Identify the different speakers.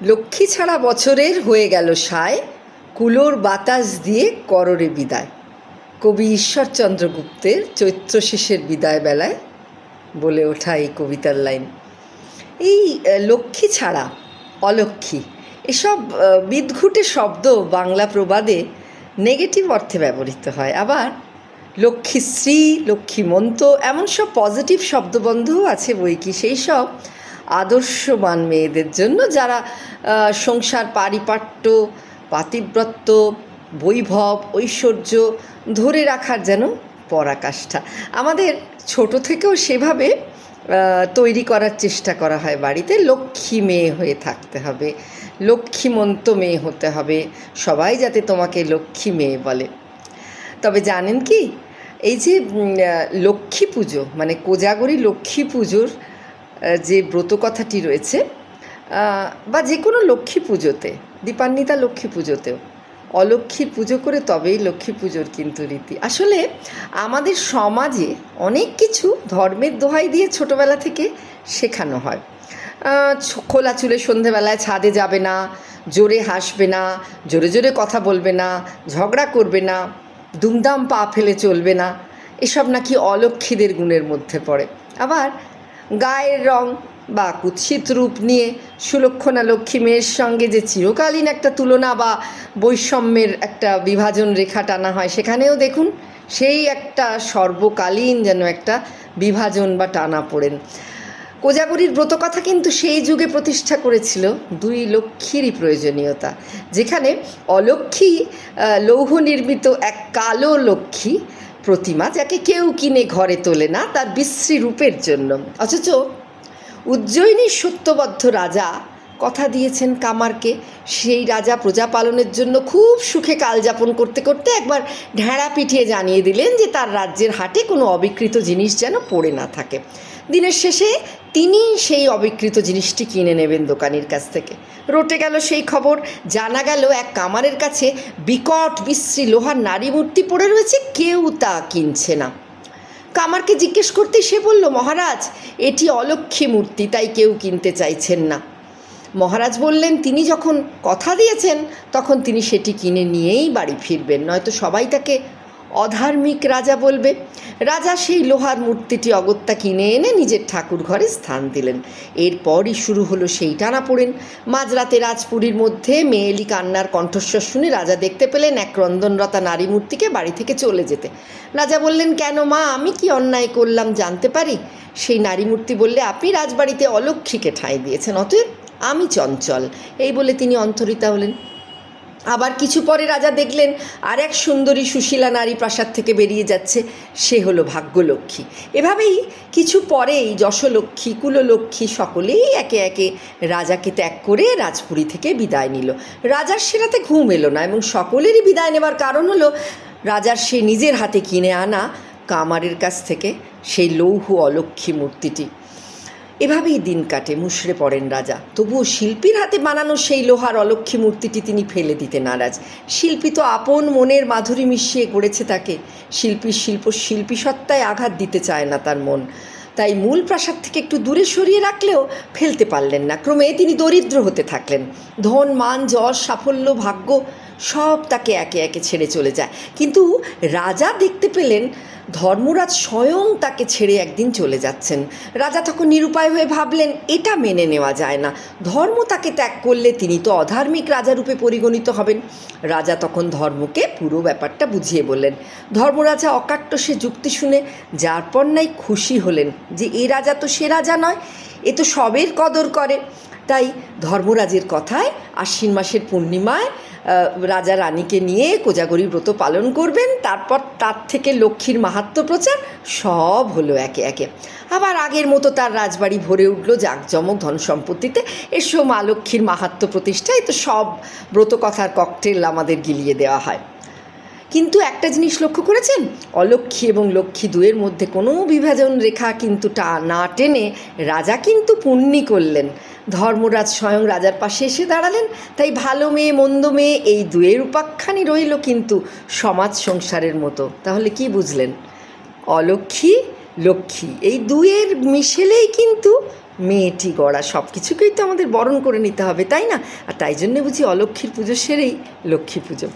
Speaker 1: লক্ষ্মী ছাড়া বছরের হয়ে গেল সায়, কুলোর বাতাস দিয়ে কররে বিদায়। কবি ঈশ্বরচন্দ্র গুপ্তের চৈত্র শেষের বিদায় বেলায় বলে ওঠা এই কবিতার লাইন। এই লক্ষ্মী ছাড়া, অলক্ষ্মী, এসব বিদঘুটে শব্দ বাংলা প্রবাদে নেগেটিভ অর্থে ব্যবহৃত হয়। আবার লক্ষ্মীশ্রী লক্ষ্মীমন্ত এমন সব পজিটিভ শব্দবন্ধও আছে বই কি সেই সব আদর্শবান মেয়েদের জন্য যারা সংসার পারিপাট্য, পাতিব্রত্য, বৈভব, ঐশ্বর্য ধরে রাখার যেন পরাকাষ্ঠা। আমাদের ছোট থেকেও সেভাবে তৈরি করার চেষ্টা করা হয় বাড়িতে। লক্ষ্মী মেয়ে হয়ে থাকতে হবে, লক্ষ্মীমন্ত মেয়ে হতে হবে, সবাই যাতে তোমাকে লক্ষ্মী মেয়ে বলে। তবে জানেন কি, এই যে লক্ষ্মী পুজো মানে কোজাগরী লক্ষ্মী পুজোর যে ব্রত কথাটি রয়েছে বা যে কোনো লক্ষ্মী পুজোতে, দীপান্বিতা লক্ষ্মী পুজোতেও, অলক্ষ্মীর পুজো করে তবেই লক্ষ্মী পুজোর কিন্তু রীতি। আসলে আমাদের সমাজে অনেক কিছু ধর্মের দোহাই দিয়ে ছোটবেলা থেকে শেখানো হয়। খোলা চুলে সন্ধেবেলায় ছাদে যাবে না, জোরে হাসবে না, জোরে জোরে কথা বলবে না, ঝগড়া করবে না, দুমদাম পা ফেলে চলবে না, এসব নাকি অলক্ষীদের গুণের মধ্যে পড়ে। আবার গায়ের রং বা কুৎসিত রূপ নিয়ে সুলক্ষণা লক্ষ্মী মেয়ের সঙ্গে যে চিরকালীন একটা তুলনা বা বৈষম্যের একটা বিভাজন রেখা টানা হয়, সেখানেও দেখুন সেই একটা সর্বকালীন যেন একটা বিভাজন বা টানা পড়েন। কোজাগরীর ব্রতকথা কিন্তু সেই যুগে প্রতিষ্ঠা করেছিল দুই লক্ষ্মীরই প্রয়োজনীয়তা, যেখানে অলক্ষ্মী লৌহ নির্মিত এক কালো লক্ষ্মী প্রতিমা যাকে কেউ কিনে ঘরে তোলে না, তার বিশ্রী রূপের জন্য। অথচ উজ্জয়িনীর সত্যবদ্ধ রাজা কথা দিয়েছেন কামারকে, সেই রাজা প্রজা পালনের জন্য খুব সুখে কাল যাপন করতে করতে একবার ঢেঁড়া পিঠিয়ে জানিয়ে দিলেন যে তার রাজ্যের হাটে কোনো অবিকৃত জিনিস যেন পড়ে না থাকে। দিনের শেষে তিনি সেই অবিকৃত জিনিসটি কিনে নেবেন দোকানির কাছ থেকে। রটে গেল সেই খবর, জানা গেল এক কামারের কাছে বিকট, বিশ্রী লোহার নারী মূর্তি পড়ে রয়েছে, কেউ তা কিনছে না। কামারকে জিজ্ঞেস করতে সে বলল, মহারাজ, এটি অলক্ষ্মী মূর্তি, তাই কেউ কিনতে চাইছেন না। মহারাজ বললেন, তিনি যখন কথা দিয়েছেন, তখন তিনি সেটি কিনে নিয়েই বাড়ি ফিরবেন, নয়তো সবাই তাকে অধার্মিক রাজা বলবে, রাজা সেই লোহার মূর্তিটি অগত্যা কিনে এনে নিজের ঠাকুর ঘরে স্থান দিলেন। এরপরই শুরু হলো সেই টানাপোড়েন। মাঝরাতে রাজপুরীর মধ্যে মেয়েলি কান্নার কণ্ঠস্বর শুনে রাজা দেখতে পেলেন এক ক্রন্দনরতা নারী মূর্তিকে বাড়ি থেকে চলে যেতে। রাজা বললেন, কেন মা, আমি কি অন্যায় করলাম জানতে পারি? সেই নারী মূর্তি বললে, আপনি রাজবাড়িতে অলক্ষীকে ঠাঁই দিয়েছেন, অতএব আমি চঞ্চল। এই বলে তিনি অন্তরিতা হলেন। আবার কিছু পরে রাজা দেখলেন, আর এক সুন্দরী সুশীলা নারী প্রাসাদ থেকে বেরিয়ে যাচ্ছে। সে হলো ভাগ্যলক্ষ্মী। এভাবেই কিছু পরেই যশলক্ষ্মী, কুললক্ষ্মী সকলেই একে একে রাজাকে ত্যাগ করে রাজপুরী থেকে বিদায় নিল। রাজার সেরাতে ঘুম এলো না এবং সকলেরই বিদায় নেবার কারণ হলো, রাজার সে নিজের হাতে কিনে আনা কামারের কাছ থেকে সেই লৌহ অলক্ষ্মী মূর্তিটি। এভাবেই দিন কাটে, মুষড়ে পড়েন রাজা। তবুও শিল্পীর হাতে বানানো সেই লোহার অলক্ষ্মী মূর্তিটি তিনি ফেলে দিতে নারাজ। শিল্পী তো আপন মনের মাধুরী মিশিয়ে গড়েছে তাকে। শিল্পীর শিল্প শিল্পী সত্তায় আঘাত দিতে চায় না তার মন। তাই মূল প্রাসাদ থেকে একটু দূরে সরিয়ে রাখলেও ফেলতে পারলেন না। ক্রমে তিনি দরিদ্র হতে থাকলেন। ধন, মান, যশ, সাফল্য, ভাগ্য সব তাকে একে একে ছেড়ে চলে যায়। কিন্তু রাজা দেখতে পেলেন ধর্মরাজ স্বয়ং তাকে ছেড়ে একদিন চলে যাচ্ছেন। রাজা তখন নিরুপায় হয়ে ভাবলেন, এটা মেনে নেওয়া যায় না। ধর্ম তাকে ত্যাগ করলে তিনি তো অধার্মিক রাজারূপে পরিগণিত হবেন। রাজা তখন ধর্মকে পুরো ব্যাপারটা বুঝিয়ে বললেন। ধর্মরাজা অকাট্য সে যুক্তি শুনে যার পর নাই খুশি হলেন যে, এ রাজা তো সে রাজা নয়, এ তো সবের কদর করে। তাই ধর্মরাজের কথায় আশ্বিন মাসের পূর্ণিমায় রাজা রানীকে নিয়ে কোজাগরি ব্রত পালন করবেন, তারপর তার থেকে লক্ষ্মীর মাহাত্ম প্রচার সব হলো একে একে। আবার আগের মতো তার রাজবাড়ি ভরে উঠল জাঁকজমক ধন সম্পত্তিতে। এসো মা লক্ষ্মীর মাহাত্ম প্রতিষ্ঠায়, তো সব ব্রত কথার ককটেল আমাদের গিলিয়ে দেওয়া হয়। কিন্তু একটা জিনিস লক্ষ্য করেছেন? অলক্ষ্মী এবং লক্ষ্মী দুয়ের মধ্যে কোনো বিভাজন রেখা কিন্তু টা না টেনে রাজা কিন্তু পুণ্যি করলেন। ধর্মরাজ স্বয়ং রাজার পাশে এসে দাঁড়ালেন। তাই ভালো মেয়ে, মন্দ মেয়ে এই দুয়ের উপাখ্যানই রইল কিন্তু সমাজ সংসারের মতো। তাহলে কি বুঝলেন? অলক্ষ্মী, লক্ষ্মী এই দুয়ের মিশেলেই কিন্তু মেয়েটি গড়া। সব কিছুকেই তো আমাদের বরণ করে নিতে হবে, তাই না? আর তাই জন্যে বুঝি অলক্ষ্মীর পুজো সেরেই লক্ষ্মী পুজো।